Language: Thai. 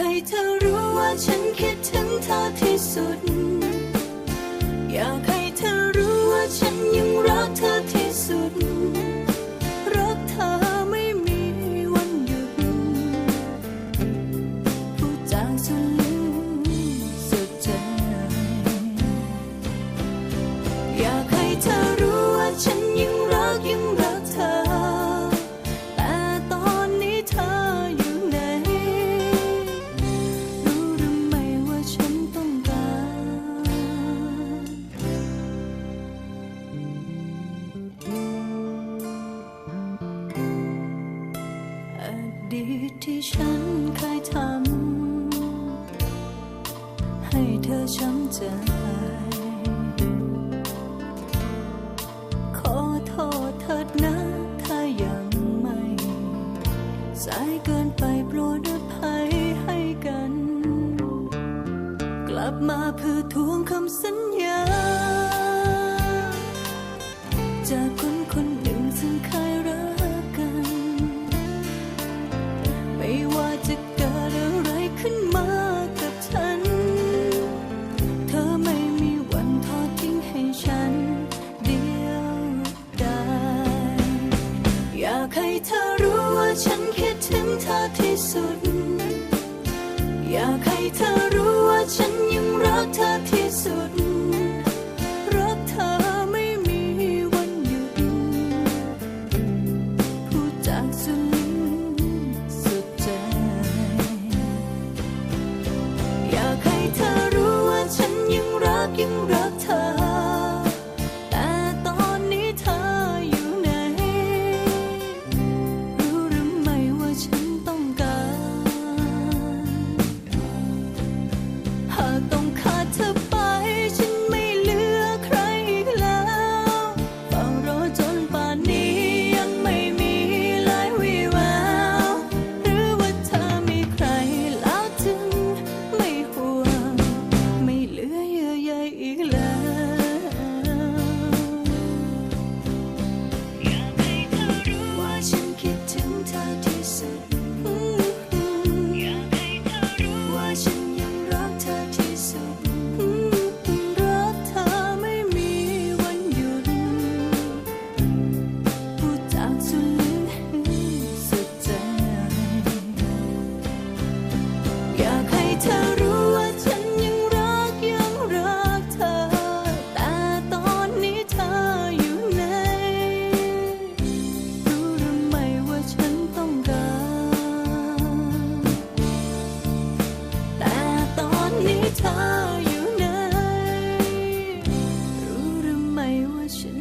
ให้เธอรู้ว่าฉันคิดถึงเธอที่สุด อยากให้เธอรู้ว่าฉันยังรักเธอที่สุด รักเธอไม่มีวันหยุดผู้จางสุด ที่ฉันเคยทำให้เธอช้ำใจ ขอโทษเถิดนะถ้ายังไม่ สายเกินไปโปรดอภัยให้กัน กลับมาเพื่อทวงคำสัญญาจาก passion